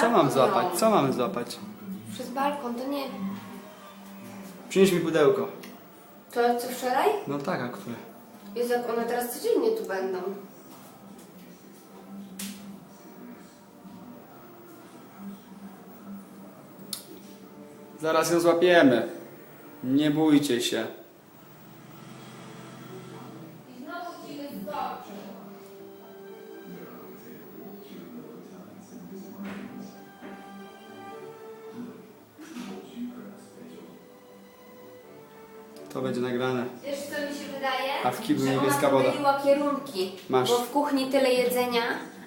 Co mam złapać? Co mamy złapać? Przez balkon, to nie... Przynieś mi pudełko. To co wczoraj? No tak, a które? Jezu, jak one teraz codziennie tu będą. Zaraz ją złapiemy. Nie bójcie się. To będzie nagrane. Wiesz co mi się wydaje? A w kiblu Że niebieska ona woda. pomyliła kierunki. Masz. Bo w kuchni tyle jedzenia,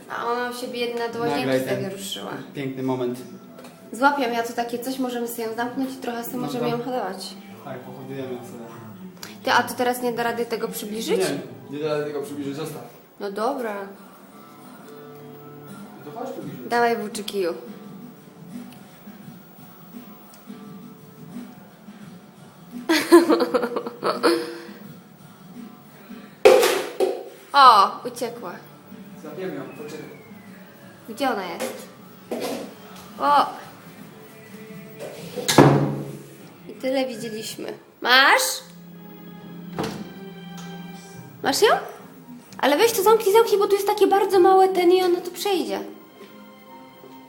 a ona się biedna do łazienki Nagraj z tego ten ruszyła. piękny moment. Złapiam ja tu takie coś, możemy sobie ją zamknąć i trochę sobie No możemy to- ją hodować. Tak, pochodujemy sobie. Ty, a to teraz nie da rady tego przybliżyć? Nie, nie da rady tego przybliżyć, zostaw. No dobra. To chodź. Dawaj włóczykiju. O, uciekła. Złapiemy ją, poczekaj. Gdzie ona jest? O! I tyle widzieliśmy. Masz? Masz ją? Ale weź to zamknij, zamknij, bo tu jest takie bardzo małe ten i ona tu przejdzie.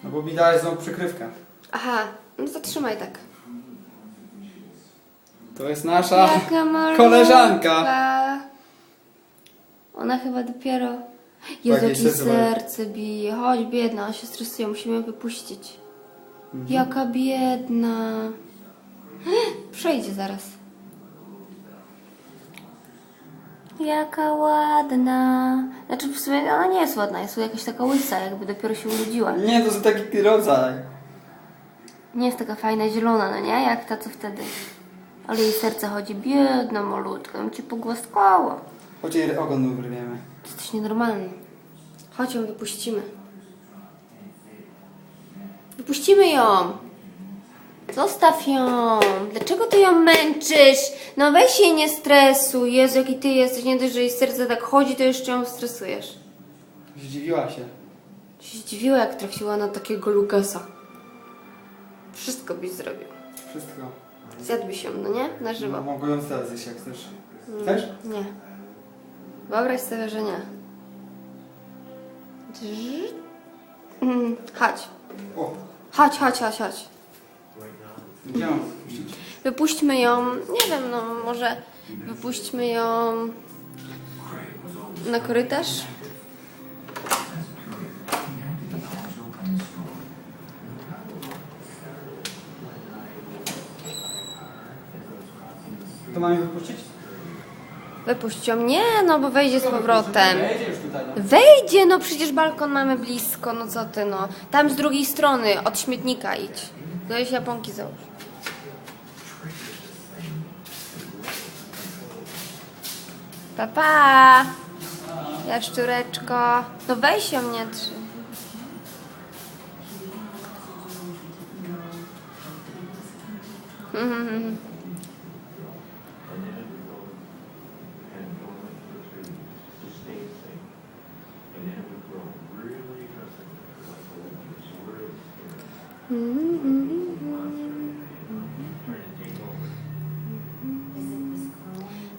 No bo mi dałeś znowu przykrywkę. Aha, no to trzymaj tak. To jest nasza Jaka malutka. koleżanka. Ona chyba dopiero... Jezu, Jakie jakie serce bije. serce bije. Chodź, biedna, ona się stresuje, musimy ją wypuścić. Mhm. Jaka biedna. Przejdzie zaraz. Jaka ładna. Znaczy w sumie ona nie jest ładna, jest jakaś taka łysa, jakby dopiero się urodziła. Nie, to jest taki rodzaj. Nie jest taka fajna zielona, no nie? Jak ta co wtedy. Ale jej serce chodzi biedna malutka, ją cię pogłaskała. Chodź jej ogon wyrwiemy. Jesteś nienormalny. Chodź ją wypuścimy. Wypuścimy ją. Zostaw ją. Dlaczego ty ją męczysz? No weź jej nie stresuj. Jezu, jaki ty jesteś. Nie dość, że jej serce tak chodzi, to jeszcze ją stresujesz. Zdziwiła się. Się zdziwiła, jak trafiła na takiego Lukasa. Wszystko byś zrobił. Wszystko. Zjadłbyś ją, no nie? Na żywo. No, mogę ją teraz zjeść jak chcesz. Chcesz? Nie. Wyobraź sobie, że nie. Drz- Mm, Chodź. O, Chodź, chodź, chodź, chodź. gdzie mam puścić? Wypuśćmy ją, nie wiem, no może wypuśćmy ją na korytarz. To mamy wypuścić? Wypuść ją. Nie, no bo wejdzie z powrotem. Wejdzie już tutaj, no. Wejdzie, no przecież balkon mamy blisko, no co ty, no. Tam z drugiej strony, od śmietnika idź. Do japonki załóż. Papa! Jaszczureczko. No weź ją, nie trzy.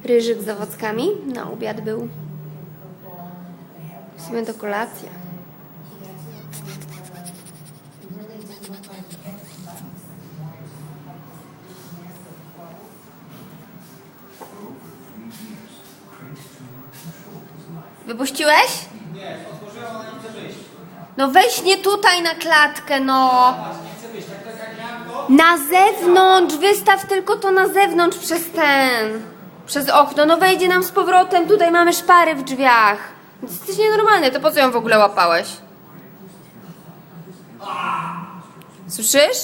Ryżyk z owockami na obiad był. W sumie to kolacja. Wypuściłeś? Nie, otworzyłem, ona nie chce wyjść. No weź nie tutaj na klatkę, no. Na zewnątrz, wystaw tylko to na zewnątrz przez ten. Przez okno. No wejdzie nam z powrotem, tutaj mamy szpary w drzwiach. Jesteś nienormalny, to po co ją w ogóle łapałeś? Słyszysz?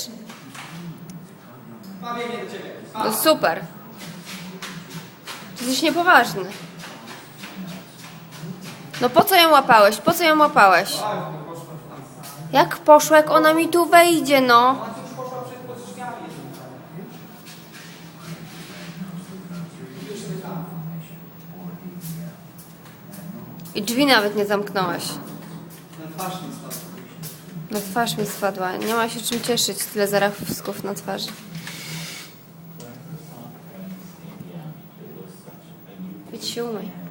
No super. Jesteś niepoważny. No po co ją łapałeś? Po co ją łapałeś? Jak poszło, jak ona mi tu wejdzie, no? I drzwi nawet nie zamknąłeś. Na twarz mi spadła. Nie ma się czym cieszyć. Tyle zarazków na twarzy. Idź się umyj.